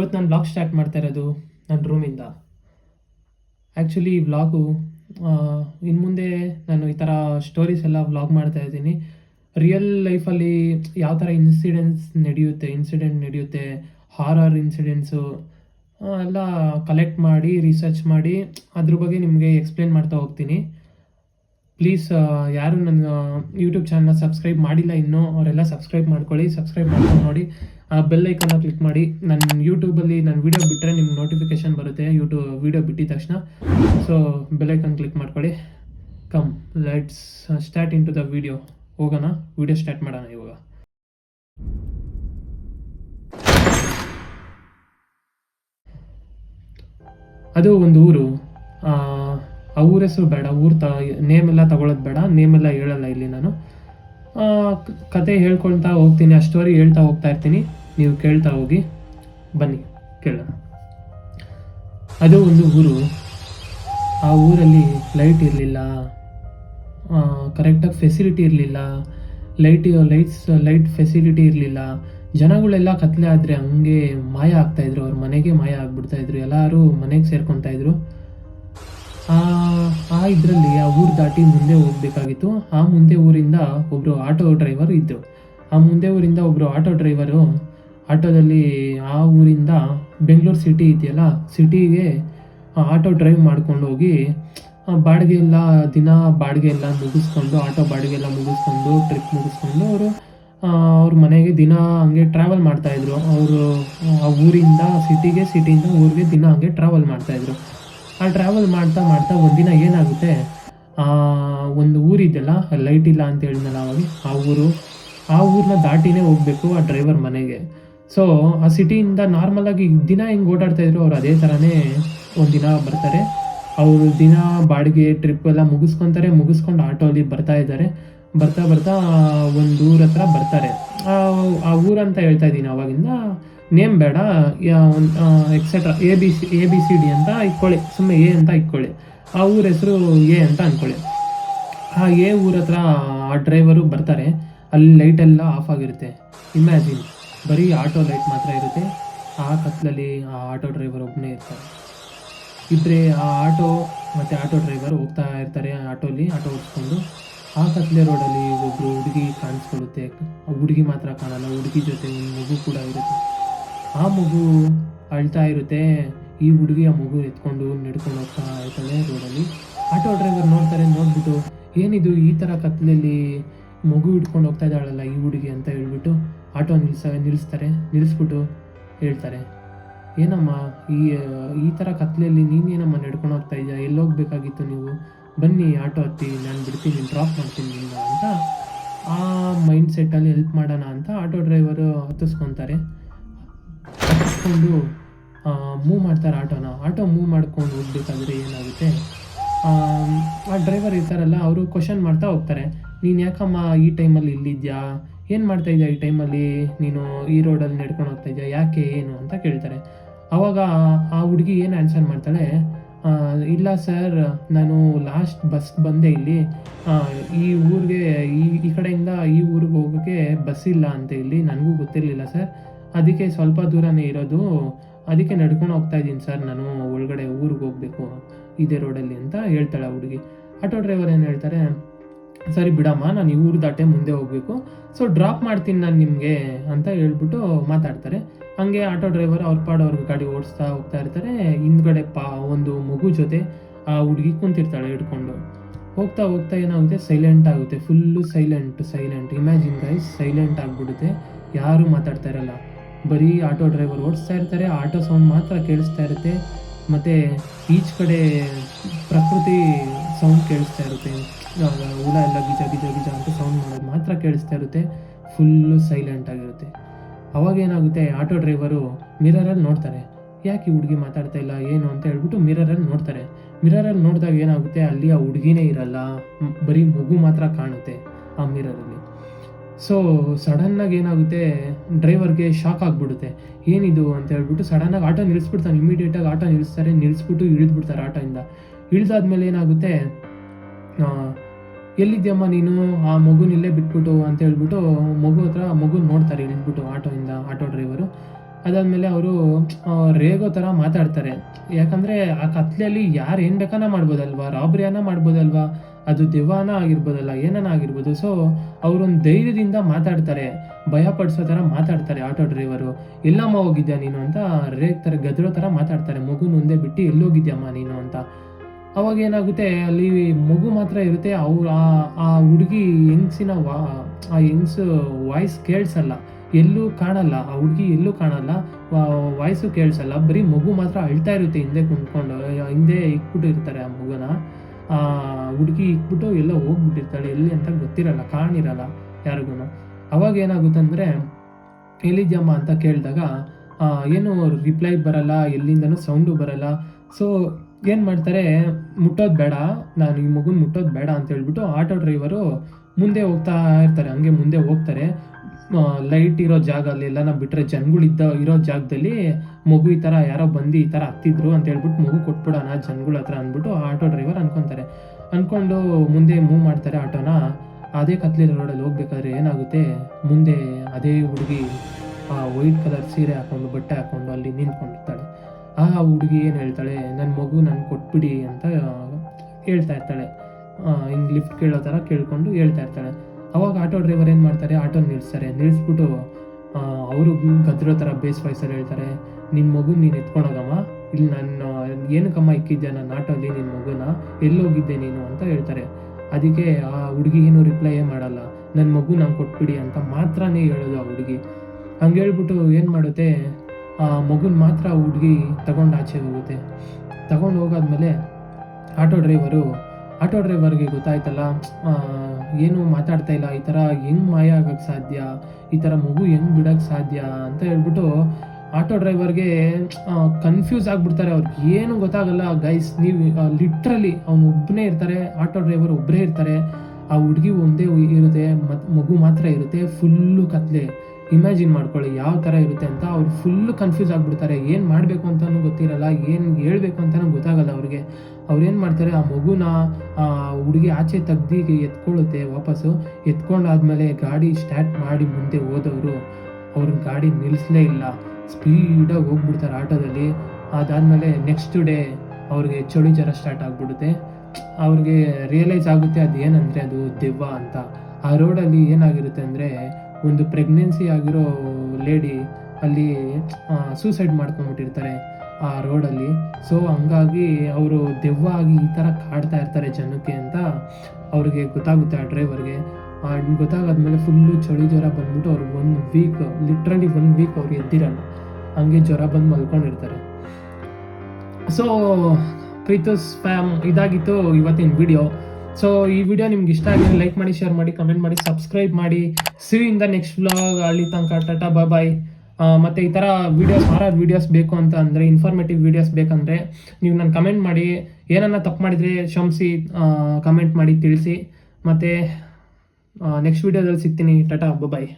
ಇವತ್ತು ನಾನು blog start ಮಾಡ್ತಾ ಇರೋದು ನನ್ನ ರೂಮಿಂದ ಆ್ಯಕ್ಚುಲಿ ಈ ವ್ಲಾಗು ಇನ್ನು ಮುಂದೆ ನಾನು ಈ ಥರ ಸ್ಟೋರೀಸ್ ಎಲ್ಲ ವ್ಲಾಗ್ ಮಾಡ್ತಾ ಇದ್ದೀನಿ. ರಿಯಲ್ ಲೈಫಲ್ಲಿ ಯಾವ ಥರ ಇನ್ಸಿಡೆಂಟ್ಸ್ ನಡೆಯುತ್ತೆ ಇನ್ಸಿಡೆಂಟ್ ನಡೆಯುತ್ತೆ ಹಾರರ್ ಇನ್ಸಿಡೆಂಟ್ಸು ಎಲ್ಲ ಕಲೆಕ್ಟ್ ಮಾಡಿ ರಿಸರ್ಚ್ ಮಾಡಿ, ಅದ್ರ ಬಗ್ಗೆ ನಿಮಗೆ ಎಕ್ಸ್ಪ್ಲೇನ್ ಮಾಡ್ತಾ ಹೋಗ್ತೀನಿ. ಪ್ಲೀಸ್ ಯಾರು ನನ್ನ ಯೂಟ್ಯೂಬ್ ಚಾನಲ್ನ ಸಬ್ಸ್ಕ್ರೈಬ್ ಮಾಡಿಲ್ಲ ಇನ್ನೂ, ಅವರೆಲ್ಲ ಸಬ್ಸ್ಕ್ರೈಬ್ ಮಾಡ್ಕೊಳ್ಳಿ ಸಬ್ಸ್ಕ್ರೈಬ್ ಮಾಡ್ಕೊಂಡು ನೋಡಿ. ಆ ಬೆಲ್ ಐಕನ್ನ ಕ್ಲಿಕ್ ಮಾಡಿ. ನನ್ನ ಯೂಟ್ಯೂಬಲ್ಲಿ ನಾನು ವೀಡಿಯೋ ಬಿಟ್ಟರೆ ನಿಮ್ಗೆ ನೋಟಿಫಿಕೇಶನ್ ಬರುತ್ತೆ ಯೂಟ್ಯೂಬ್ ವೀಡಿಯೋ ಬಿಟ್ಟಿದ ತಕ್ಷಣ. ಸೊ ಬೆಲ್ ಐಕನ್ ಕ್ಲಿಕ್ ಮಾಡ್ಕೊಳ್ಳಿ. Come let's start into the video ಹೋಗೋಣ ವೀಡಿಯೋ ಸ್ಟಾರ್ಟ್ ಮಾಡೋಣ ಇವಾಗ. ಅದು ಒಂದು ಊರು. ಆ ಊರ ಹೆಸರು ಬೇಡ, ಊರು ತ ನೇಮ್ ಎಲ್ಲ ತಗೊಳ್ಳೋದು ಬೇಡ ನೇಮ್ ಎಲ್ಲ ಹೇಳಲ್ಲ ಇಲ್ಲಿ ನಾನು. ಕತೆ ಹೇಳ್ಕೊಳ್ತಾ ಹೋಗ್ತೀನಿ ಆ ಹೇಳ್ತಾ ಹೋಗ್ತಾ ಇರ್ತೀನಿ. ನೀವು ಕೇಳ್ತಾ ಹೋಗಿ, ಬನ್ನಿ, ಕೇಳೋಣ. ಅದು ಒಂದು ಊರು. ಆ ಊರಲ್ಲಿ ಲೈಟ್ ಇರಲಿಲ್ಲ. ಕರೆಕ್ಟಾಗಿ ಫೆಸಿಲಿಟಿ ಇರಲಿಲ್ಲ. ಲೈಟ್ ಲೈಟ್ಸ್ ಲೈಟ್ ಫೆಸಿಲಿಟಿ ಇರಲಿಲ್ಲ. ಜನಗಳೆಲ್ಲ ಕತ್ಲೆ ಆದರೆ ಹಂಗೆ ಮಾಯ ಆಗ್ತಾಯಿದ್ರು ಅವ್ರ ಮನೆಗೆ ಮಾಯ ಆಗ್ಬಿಡ್ತಾಯಿದ್ರು ಎಲ್ಲರೂ ಮನೆಗೆ ಸೇರ್ಕೊತಾ ಇದ್ರು. ಆ ಆ ಇದರಲ್ಲಿ, ಆ ಊರು ದಾಟಿ ಮುಂದೆ ಹೋಗ್ಬೇಕಾಗಿತ್ತು. ಆ ಮುಂದೆ ಊರಿಂದ ಒಬ್ಬರು ಆಟೋ ಡ್ರೈವರ್ ಇದ್ದರು ಆ ಮುಂದೆ ಊರಿಂದ ಒಬ್ಬರು ಆಟೋ ಡ್ರೈವರು, ಆಟೋದಲ್ಲಿ ಆ ಊರಿಂದ ಬೆಂಗಳೂರು ಸಿಟಿ ಇದೆಯಲ್ಲ, ಸಿಟಿಗೆ ಆಟೋ ಡ್ರೈವ್ ಮಾಡ್ಕೊಂಡು ಹೋಗಿ ಬಾಡಿಗೆ ಎಲ್ಲ, ದಿನ ಬಾಡಿಗೆ ಎಲ್ಲ ಮುಗಿಸ್ಕೊಂಡು, ಆಟೋ ಬಾಡಿಗೆ ಎಲ್ಲ ಮುಗಿಸ್ಕೊಂಡು ಟ್ರಿಪ್ ಮುಗಿಸ್ಕೊಂಡು ಅವರು ಅವ್ರ ಮನೆಗೆ ದಿನ ಹಂಗೆ ಟ್ರಾವೆಲ್ ಮಾಡ್ತಾಯಿದ್ರು ಅವರು, ಆ ಊರಿಂದ, ಸಿಟಿಗೆ, ಸಿಟಿಯಿಂದ ಊರಿಗೆ ದಿನ ಹಂಗೆ ಟ್ರಾವೆಲ್ ಮಾಡ್ತಾ ಇದ್ರು. ಆ ಟ್ರಾವೆಲ್ ಮಾಡ್ತಾ ಮಾಡ್ತಾ ಒಂದಿನ ಏನಾಗುತ್ತೆ? ಒಂದು ಊರಿದೆಯಲ್ಲ ಲೈಟ್ ಇಲ್ಲ ಅಂತ ಹೇಳಿದ್ನಲ್ಲ ಅವಾಗ ಆ ಊರು. ಆ ಊರನ್ನ ದಾಟಿನೇ ಹೋಗ್ಬೇಕು ಆ ಡ್ರೈವರ್ ಮನೆಗೆ. ಸೊ ಆ ಸಿಟಿಯಿಂದ ನಾರ್ಮಲ್ ಆಗಿ ದಿನ ಹೆಂಗೆ ಓಡಾಡ್ತಾ ಇದ್ರು ಅವ್ರು ಅದೇ ಥರನೇ ಒಂದಿನ ಬರ್ತಾರೆ. ಅವರು ದಿನ ಬಾಡಿಗೆ ಟ್ರಿಪ್ ಎಲ್ಲ ಮುಗಿಸ್ಕೊಂತಾರೆ, ಮುಗಿಸ್ಕೊಂಡು ಆಟೋಲಿ ಬರ್ತಾ ಇದ್ದಾರೆ. ಬರ್ತಾ ಬರ್ತಾ ಒಂದು ಊರ ಹತ್ರ ಬರ್ತಾರೆ. ಆ ಊರಂತ ಹೇಳ್ತಾ ಇದ್ದೀನಿ ಅವಾಗಿಂದ ನೇಮ್ ಬೇಡ etcetera A B C A B C D ಅಂತ ಇಟ್ಕೊಳ್ಳಿ ಸುಮ್ಮನೆ ಎ ಅಂತ ಇಟ್ಕೊಳ್ಳಿ. ಆ ಊರ ಹೆಸರು ಎ ಅಂತ ಅಂದ್ಕೊಳ್ಳಿ ಆ ಎ ಊರ ಹತ್ರ ಆ ಡ್ರೈವರು ಬರ್ತಾರೆ, ಅಲ್ಲಿ ಲೈಟ್ ಎಲ್ಲ ಆಫ್ ಆಗಿರುತ್ತೆ. ಇಮ್ಯಾಜಿನ್ ಬರೀ ಆಟೋ ಲೈಟ್ ಮಾತ್ರ ಇರುತ್ತೆ, ಆ ಕತ್ತಲಲ್ಲಿ ಆ ಆಟೋ ಡ್ರೈವರ್ ಒಬ್ಬನೇ ಇರ್ತಾರೆ. ಇಬ್ಬರೇ ಆ ಆಟೋ ಮತ್ತು ಆಟೋ ಡ್ರೈವರ್ ಹೋಗ್ತಾ ಇರ್ತಾರೆ ಆಟೋಲಿ ಆಟೋ ಓಡಿಸ್ಕೊಂಡು. ಆ ಕತ್ಲೆ ರೋಡಲ್ಲಿ ಒಬ್ಬರು ಹುಡುಗಿ ಕಾಣಿಸ್ಕೊಳ್ಳುತ್ತೆ. ಆ ಹುಡುಗಿ ಮಾತ್ರ ಕಾಣಲ್ಲ, ಹುಡುಗಿ ಜೊತೆ ಒಂದು ಮಗು ಕೂಡ ಇರುತ್ತೆ. ಆ ಮಗು ಅಳ್ತಾ ಇರುತ್ತೆ. ಈ ಹುಡುಗಿ ಆ ಮಗು ಎತ್ಕೊಂಡು ನಡ್ಕೊಂಡು ಹೋಗ್ತಾ ಇರ್ತಾನೆ ರೋಡಲ್ಲಿ. ಆಟೋ ಡ್ರೈವರ್ ನೋಡ್ತಾರೆ, ನೋಡ್ಬಿಟ್ಟು, ಏನಿದು ಈ ಥರ ಕತ್ಲಲ್ಲಿ ಮಗು ಇಟ್ಕೊಂಡು ಹೋಗ್ತಾ ಇದ್ದಾಳಲ್ಲ ಈ ಹುಡುಗಿ ಅಂತ ಹೇಳ್ಬಿಟ್ಟು ಆಟೋ ನಿಲ್ಸ, ನಿಲ್ಲಿಸ್ತಾರೆ, ನಿಲ್ಲಿಸ್ಬಿಟ್ಟು ಹೇಳ್ತಾರೆ. ಏನಮ್ಮ, ಈ ಈ ಥರ ಕತ್ಲೆಯಲ್ಲಿ ನೀನೇನಮ್ಮ ನಡ್ಕೊಂಡು ಹೋಗ್ತಾ ಇದೆಯಾ ಎಲ್ಲೋಗ್ಬೇಕಾಗಿತ್ತು ನೀವು? ಬನ್ನಿ, ಆಟೋ ಹತ್ತಿ, ನಾನು ಬಿಡ್ತೀನಿ ಡ್ರಾಪ್ ಮಾಡ್ತೀನಿ ನಿಮ್ಮ ಅಂತ. ಆ ಮೈಂಡ್ ಸೆಟ್ಟಲ್ಲಿ ಹೆಲ್ಪ್ ಮಾಡೋಣ ಅಂತ ಆಟೋ ಡ್ರೈವರು ಹತ್ತಿಸ್ಕೊತಾರೆ. ಹತ್ತಿಸ್ಕೊಂಡು ಮೂವ್ ಮಾಡ್ತಾರೆ ಆಟೋನ. ಆಟೋ ಮೂವ್ ಮಾಡ್ಕೊಂಡು ಹೋಗ್ಬೇಕಾದ್ರೆ ಏನಾಗುತ್ತೆ? ಆ, ಆ ಡ್ರೈವರ್ ಇರ್ತಾರಲ್ಲ ಅವರು ಕ್ವಶನ್ ಮಾಡ್ತಾ ಹೋಗ್ತಾರೆ. ನೀನು ಯಾಕಮ್ಮ ಈ ಟೈಮಲ್ಲಿ ಇಲ್ಲಿದ್ಯಾ? ಏನು ಮಾಡ್ತಾ ಇದೆಯಾ ಈ ಟೈಮಲ್ಲಿ ನೀನು ಈ ರೋಡಲ್ಲಿ ನಡ್ಕೊಂಡು ಹೋಗ್ತಾ ಇದೆಯಾ? ಯಾಕೆ ಏನು? ಅಂತ ಕೇಳ್ತಾರೆ. ಆವಾಗ ಆ ಹುಡುಗಿ ಏನು ಆನ್ಸರ್ ಮಾಡ್ತಾಳೆ? ಇಲ್ಲ ಸರ್ ನಾನು ಲಾಸ್ಟ್ ಬಸ್ ಬಂದೆ ಇಲ್ಲಿ. ಈ ಊರಿಗೆ ಈ ಈ ಕಡೆಯಿಂದ ಈ ಊರಿಗೆ ಹೋಗೋಕ್ಕೆ ಬಸ್ ಇಲ್ಲ ಅಂತ ಇಲ್ಲಿ ನನಗೂ ಗೊತ್ತಿರಲಿಲ್ಲ ಸರ್ ಅದಕ್ಕೆ ಸ್ವಲ್ಪ ದೂರನೇ ಇರೋದು, ಅದಕ್ಕೆ ನಡ್ಕೊಂಡು ಹೋಗ್ತಾ ಇದ್ದೀನಿ ಸರ್ ನಾನು, ಒಳಗಡೆ ಊರಿಗೆ ಹೋಗಬೇಕು, ಇದೇ ರೋಡಲ್ಲಿ ಅಂತ ಹೇಳ್ತಾಳೆ ಹುಡುಗಿ. ಆಟೋ ಡ್ರೈವರ್ ಏನು ಹೇಳ್ತಾರೆ, ಸರಿ ಬಿಡಮ್ಮ, ನಾನು ಈ ಊರು ದಾಟೆ ಮುಂದೆ ಹೋಗಬೇಕು. ಸೊ ಡ್ರಾಪ್ ಮಾಡ್ತೀನಿ ನಾನು ನಿಮಗೆ, ಅಂತ ಹೇಳ್ಬಿಟ್ಟು ಮಾತಾಡ್ತಾರೆ. ಹಂಗೆ ಆಟೋ ಡ್ರೈವರ್ ಅವ್ರ ಪಾಡೋರ್ಗೆ ಗಾಡಿ ಓಡಿಸ್ತಾ ಹೋಗ್ತಾ ಇರ್ತಾರೆ. ಹಿಂದ್ಗಡೆ ಪಾ, ಒಂದು ಮಗು ಜೊತೆ ಆ ಹುಡುಗಿ ಕುಂತಿರ್ತಾಳೆ ಹಿಡ್ಕೊಂಡು. ಹೋಗ್ತಾ ಹೋಗ್ತಾ ಏನಾಗುತ್ತೆ ಸೈಲೆಂಟ್ ಆಗುತ್ತೆ. Full silent silent imagine guys silent ಆಗಿಬಿಡುತ್ತೆ. ಯಾರೂ ಮಾತಾಡ್ತಾ ಇರಲ್ಲ. ಬರೀ ಆಟೋ ಡ್ರೈವರ್ ಓಡಿಸ್ತಾ ಇರ್ತಾರೆ, ಆಟೋ ಸೌಂಡ್ ಮಾತ್ರ ಕೇಳಿಸ್ತಾ ಇರುತ್ತೆ, ಮತ್ತು ಈಚ್ ಕಡೆ ಪ್ರಕೃತಿ ಸೌಂಡ್ ಕೇಳಿಸ್ತಾ ಇರುತ್ತೆ ಹುಳ ಎಲ್ಲ ಗಿಜ ಗಿಜ ಗಿಜ ಅಂತ ಸೌಂಡ್ ಮಾಡೋದು ಮಾತ್ರ ಕೇಳಿಸ್ತಾ ಇರುತ್ತೆ, ಫುಲ್ಲು ಸೈಲೆಂಟ್ ಆಗಿರುತ್ತೆ. ಅವಾಗ ಏನಾಗುತ್ತೆ, ಆಟೋ ಡ್ರೈವರು ಮಿರರಲ್ಲಿ ನೋಡ್ತಾರೆ, ಯಾಕೆ ಈ ಹುಡುಗಿ ಮಾತಾಡ್ತಾ ಇಲ್ಲ, ಏನು ಅಂತ ಹೇಳ್ಬಿಟ್ಟು ಮಿರರಲ್ಲಿ ನೋಡ್ತಾರೆ. ಮಿರರಲ್ಲಿ ನೋಡಿದಾಗ ಏನಾಗುತ್ತೆ, ಅಲ್ಲಿ ಆ ಹುಡುಗಿನೇ ಇರಲ್ಲ, ಬರೀ ಮಗು ಮಾತ್ರ ಕಾಣುತ್ತೆ ಆ ಮಿರರಲ್ಲಿ. ಸೊ ಸಡನ್ನಾಗಿ ಏನಾಗುತ್ತೆ ಡ್ರೈವರ್ಗೆ ಶಾಕ್ ಆಗಿಬಿಡುತ್ತೆ. ಏನಿದು ಅಂತ ಹೇಳ್ಬಿಟ್ಟು ಸಡನ್ನಾಗಿ ಆಟೋ ನಿಲ್ಲಿಸ್ಬಿಡ್ತಾನೆ ಇಮಿಡಿಯೇಟಾಗಿ ಆಟೋ ನಿಲ್ಲಿಸ್ತಾರೆ ನಿಲ್ಲಿಸ್ಬಿಟ್ಟು ಇಳಿದ್ಬಿಡ್ತಾರೆ ಆಟೋಯಿಂದ. ಇಳಿದಾದ್ಮೇಲೆ ಏನಾಗುತ್ತೆ ಎಲ್ಲಿದ್ಯಮ್ಮ ನೀನು? ಆ ಮಗುನ ಇಲ್ಲೇ ಬಿಟ್ಬಿಟ್ಟು ಅಂತ ಹೇಳ್ಬಿಟ್ಟು ಮಗು ಹತ್ರ ಮಗು ನೋಡ್ತಾರೆ, ಇಳಿದ್ಬಿಟ್ಟು ಆಟೋಯಿಂದ, ಆಟೋ ಡ್ರೈವರು ಅದಾದಮೇಲೆ ಅವರು ರೇಗೋ ಥರ ಮಾತಾಡ್ತಾರೆ. ಯಾಕಂದರೆ ಆ ಕತ್ಲೆಯಲ್ಲಿ ಯಾರು ಏನು ಬೇಕಾನ ಮಾಡ್ಬೋದಲ್ವಾ? ರಾಬ್ರಿಯನ್ನ ಮಾಡ್ಬೋದಲ್ವಾ? ಅದು ದೆವ್ವನ ಆಗಿರ್ಬೋದಲ್ಲ, ಏನನ ಆಗಿರ್ಬೋದು. ಸೊ ಅವರೊಂದು ಧೈರ್ಯದಿಂದ ಮಾತಾಡ್ತಾರೆ ಭಯ ಪಡಿಸೋ ಥರ ಮಾತಾಡ್ತಾರೆ ಆಟೋ ಡ್ರೈವರು. ಎಲ್ಲಮ್ಮ ಹೋಗಿದ್ಯಾ ನೀನು? ಅಂತ ರೇಗ್ ಥರ ಗದರೋ ಥರ ಮಾತಾಡ್ತಾರೆ. ಮಗು ಒಂದೇ ಬಿಟ್ಟು, ಎಲ್ಲೋಗಿದ್ಯಮ್ಮ ನೀನು? ಅಂತ. ಅವಾಗ ಏನಾಗುತ್ತೆ, ಅಲ್ಲಿ ಮಗು ಮಾತ್ರ ಇರುತ್ತೆ, ಅವ್ರು ಆ ಆ ಹುಡುಗಿ ಹೆಂಗ್ಸಿನ ವಾ, ಆ ಹೆಂಗ್ಸು ವಾಯ್ಸ್ ಕೇಳಿಸಲ್ಲ. ಎಲ್ಲೂ ಕಾಣಲ್ಲ. ಆ ಹುಡುಗಿ ಎಲ್ಲೂ ಕಾಣಲ್ಲ. ವಾಯ್ಸು ಕೇಳಿಸಲ್ಲ. ಬರೀ ಮಗು ಮಾತ್ರ ಅಳ್ತಾ ಇರುತ್ತೆ ಹಿಂದೆ ಕುಂತ್ಕೊಂಡು, ಹಿಂದೆ ಇಕ್ಬಿಟ್ಟಿರ್ತಾರೆ ಆ ಮಗುನ. ಹುಡುಗಿ ಇಕ್ಬಿಟ್ಟು ಎಲ್ಲ ಹೋಗ್ಬಿಟ್ಟಿರ್ತಾಳೆ, ಎಲ್ಲಿ ಅಂತ ಗೊತ್ತಿರಲ್ಲ ಕಾಣಿರಲ್ಲ ಯಾರಿಗೂ ಅವಾಗ ಏನಾಗುತ್ತೆ ಅಂದರೆ ಎಲ್ಲಿದ್ಯಮ್ಮ ಅಂತ ಕೇಳಿದಾಗ ಏನು ರಿಪ್ಲೈ ಬರಲ್ಲ, ಎಲ್ಲಿಂದನೂ ಸೌಂಡು ಬರಲ್ಲ. ಸೊ ಏನು ಮಾಡ್ತಾರೆ, ಮುಟ್ಟೋದು ಬೇಡ, ನಾನು ಈ ಮಗುನ ಮುಟ್ಟೋದು ಬೇಡ ಅಂತ ಹೇಳ್ಬಿಟ್ಟು ಆಟೋ ಡ್ರೈವರು ಮುಂದೆ ಹೋಗ್ತಾ ಇರ್ತಾರೆ, ಹಂಗೆ ಮುಂದೆ ಹೋಗ್ತಾರೆ. ಲೈಟ್ ಇರೋ ಜಾಗ ಅಲ್ಲಿ ಅಲ್ಲೆಲ್ಲ ಬಿಟ್ಟರೆ ಜನಗಳಿದ್ದ ಇರೋ ಜಾಗದಲ್ಲಿ ಮಗು ಈ ಥರ ಯಾರೋ ಬಂದು ಈ ಥರ ಹತ್ತಿದ್ರು ಅಂತ ಹೇಳ್ಬಿಟ್ಟು ಮಗು ಕೊಟ್ಬಿಡೋಣ, ಜನಗಳ ಹತ್ರ ಅಂದ್ಬಿಟ್ಟು ಆಟೋ ಡ್ರೈವರ್ ಅನ್ಕೊಂತಾರೆ. ಅನ್ಕೊಂಡು ಮುಂದೆ ಮೂವ್ ಮಾಡ್ತಾರೆ ಆಟೋನ. ಅದೇ ಕತ್ಲಿರೋ ರೋಡಲ್ಲಿ ಹೋಗ್ಬೇಕಾದ್ರೆ ಏನಾಗುತ್ತೆ? ಮುಂದೆ ಅದೇ ಹುಡುಗಿ ಆ ವೈಟ್ ಕಲರ್ ಸೀರೆ ಹಾಕೊಂಡು, ಬಟ್ಟೆ ಹಾಕೊಂಡು ಅಲ್ಲಿ ನಿಂತ್ಕೊಂಡಿರ್ತಾಳೆ. ಆ ಹುಡುಗಿ ಏನು ಹೇಳ್ತಾಳೆ? ನನ್ನ ಮಗು ನನ್ಗೆ ಕೊಟ್ಬಿಡಿ ಅಂತ ಹೇಳ್ತಾ ಇರ್ತಾಳೆ. ಹಿಂಗೆ ಲಿಫ್ಟ್ ಕೇಳೋ ಥರ ಕೇಳ್ಕೊಂಡು ಹೇಳ್ತಾ ಇರ್ತಾಳೆ. ಅವಾಗ ಆಟೋ ಡ್ರೈವರ್ ಏನು ಮಾಡ್ತಾರೆ? ಆಟೋ ನಿಲ್ಲಿಸ್ತಾರೆ ನಿಲ್ಲಿಸ್ಬಿಟ್ಟು ಅವರು ಗದ್ರೋ ಥರ ಬೇಸ್ ವಾಯ್ಸಲ್ಲಿ ಹೇಳ್ತಾರೆ. ನಿಮ್ಮ ಮಗು ನೀನು ಎತ್ಕೊಂಡೋಗಮ್ಮ. ಇಲ್ಲಿ ನಾನು ಏನಕ್ಕಮ್ಮ ಇಕ್ಕಿದ್ದೆ ನನ್ನ ಆಟೋಲಿ ನಿನ್ನ ಮಗುನ? ಎಲ್ಲೋಗಿದ್ದೆ ನೀನು? ಅಂತ ಹೇಳ್ತಾರೆ. ಅದಕ್ಕೆ ಆ ಹುಡುಗಿ ಏನು ರಿಪ್ಲೈಯೇ ಮಾಡಲ್ಲ. ನನ್ನ ಮಗು ನಂಗೆ ಕೊಟ್ಬಿಡಿ ಅಂತ ಮಾತ್ರನೇ ಹೇಳೋದು ಆ ಹುಡುಗಿ. ಹಂಗೆ ಹೇಳ್ಬಿಟ್ಟು ಏನು ಮಾಡುತ್ತೆ? ಆ ಮಗುನ ಮಾತ್ರ ಹುಡುಗಿ ತಗೊಂಡು ಆಚೆ ಹೋಗುತ್ತೆ. ತಗೊಂಡು ಹೋಗಾದ್ಮೇಲೆ ಆಟೋ ಡ್ರೈವರು ಆಟೋ ಡ್ರೈವರ್ಗೆ ಗೊತ್ತಾಯ್ತಲ್ಲ ಏನು ಮಾತಾಡ್ತಾ ಇಲ್ಲ, ಈ ಥರ ಹೆಂಗೆ ಮಾಯ ಆಗೋಕ್ಕೆ ಸಾಧ್ಯ, ಈ ಥರ ಮಗು ಹೆಂಗ್ ಬಿಡೋಕ್ಕೆ ಸಾಧ್ಯ ಅಂತ ಹೇಳ್ಬಿಟ್ಟು ಆಟೋ ಡ್ರೈವರ್ಗೆ ಕನ್ಫ್ಯೂಸ್ ಆಗಿಬಿಡ್ತಾರೆ ಅವ್ರಿಗೆ ಏನು ಗೊತ್ತಾಗಲ್ಲ ಗೈಸ್ ನೀವು ಲಿಟ್ರಲಿ ಅವ್ನು ಒಬ್ಬನೇ ಇರ್ತಾರೆ, ಆಟೋ ಡ್ರೈವರ್ ಒಬ್ಬರೇ ಇರ್ತಾರೆ, ಆ ಹುಡುಗಿ ಒಂದೇ ಇರುತ್ತೆ ಮಗು ಮಾತ್ರ ಇರುತ್ತೆ ಫುಲ್ಲು ಕತ್ಲೆ. ಇಮ್ಯಾಜಿನ್ ಮಾಡ್ಕೊಳ್ಳಿ, ಯಾವ ಥರ ಇರುತ್ತೆ ಅಂತ ಅವ್ರು ಫುಲ್ಲು ಕನ್ಫ್ಯೂಸ್ ಆಗಿಬಿಡ್ತಾರೆ. ಏನು ಮಾಡಬೇಕು ಅಂತಲೂ ಗೊತ್ತಿರಲ್ಲ, ಏನು ಹೇಳಬೇಕು ಅಂತಲೂ ಗೊತ್ತಾಗಲ್ಲ ಅವ್ರಿಗೆ. ಅವ್ರೇನು ಮಾಡ್ತಾರೆ, ಆ ಮಗುನ ಹುಡುಗಿ ಆಚೆ ತೆಗ್ದಿಗೆ ಎತ್ಕೊಳ್ಳುತ್ತೆ, ವಾಪಸ್ಸು. ಎತ್ಕೊಂಡಾದ್ಮೇಲೆ ಗಾಡಿ ಸ್ಟಾರ್ಟ್ ಮಾಡಿ ಮುಂದೆ ಹೋದವರು ಅವ್ರನ್ನ ಗಾಡಿ ನಿಲ್ಲಿಸಲೇ ಇಲ್ಲ. ಸ್ಪೀಡಾಗಿ ಹೋಗ್ಬಿಡ್ತಾರೆ ಆಟೋದಲ್ಲಿ. ಅದಾದಮೇಲೆ ನೆಕ್ಸ್ಟ್ ಡೇ ಅವ್ರಿಗೆ ಚಳಿ ಜ್ವರ ಸ್ಟಾರ್ಟ್ ಆಗಿಬಿಡುತ್ತೆ. ಅವ್ರಿಗೆ ರಿಯಲೈಸ್ ಆಗುತ್ತೆ ಅದು ಏನಂದರೆ ಅದು ದೆವ್ವ ಅಂತ. ಆ ರೋಡಲ್ಲಿ ಏನಾಗಿರುತ್ತೆ ಅಂದರೆ ಒಂದು ಪ್ರೆಗ್ನೆನ್ಸಿ ಆಗಿರೋ ಲೇಡಿ ಅಲ್ಲಿ ಸೂಸೈಡ್ ಮಾಡ್ಕೊಂಡ್ಬಿಟ್ಟಿರ್ತಾರೆ ಆ ರೋಡಲ್ಲಿ ಸೊ ಹಂಗಾಗಿ ಅವರು ದೆವ್ವ ಆಗಿ ಈ ಥರ ಕಾಡ್ತಾ ಇರ್ತಾರೆ ಜನಕ್ಕೆ ಅಂತ ಅವ್ರಿಗೆ ಗೊತ್ತಾಗುತ್ತೆ ಆ ಡ್ರೈವರ್ಗೆ ಗೊತ್ತಾಗಾದ್ಮೇಲೆ ಫುಲ್ಲು ಚಳಿ ಜ್ವರ ಬಂದ್ಬಿಟ್ಟು ಅವ್ರು one week literally one week ಅವ್ರು ಎದ್ದಿರಲ್ಲ, ಹಂಗೆ ಜ್ವರ ಬಂದು ಮಲ್ಕೊಂಡಿರ್ತಾರೆ. ಸೊ ಪ್ರೀತೋಸ್ ಫ್ಯಾಮ್ ಇದಾಗಿತ್ತು ಇವತ್ತಿನ ವಿಡಿಯೋ ಸೊ ಈ ವಿಡಿಯೋ ನಿಮ್ಗೆ ಇಷ್ಟ ಆಗಿದೆ ಲೈಕ್ ಮಾಡಿ ಶೇರ್ ಮಾಡಿ ಕಮೆಂಟ್ ಮಾಡಿ ಸಬ್ಸ್ಕ್ರೈಬ್ ಮಾಡಿ. ಸಿ ಇಂದ ನೆಕ್ಸ್ಟ್ ವ್ಲಾಗ್ ಅಲ್ಲಿ ತನಕ, ಟಾಟಾ ಬಾಯ್ ಬಾಯ್ ಮತ್ತು ಈ ಥರ ವೀಡಿಯೋಸ್ ಹಾರರ್ ವೀಡಿಯೋಸ್ ಬೇಕು ಅಂತ ಅಂದರೆ ಇನ್ಫಾರ್ಮೇಟಿವ್ ವೀಡಿಯೋಸ್ ಬೇಕಂದರೆ ನೀವು ನಾನು ಕಮೆಂಟ್ ಮಾಡಿ. ಏನನ್ನ ತಪ್ಪು ಮಾಡಿದರೆ ಕ್ಷಮಿಸಿ ಕಮೆಂಟ್ ಮಾಡಿ, ತಿಳಿಸಿ. ಮತ್ತು ನೆಕ್ಸ್ಟ್ ವೀಡಿಯೋದಲ್ಲಿ ಸಿಗ್ತೀನಿ. ಟಾಟಾ ಬಾಯ್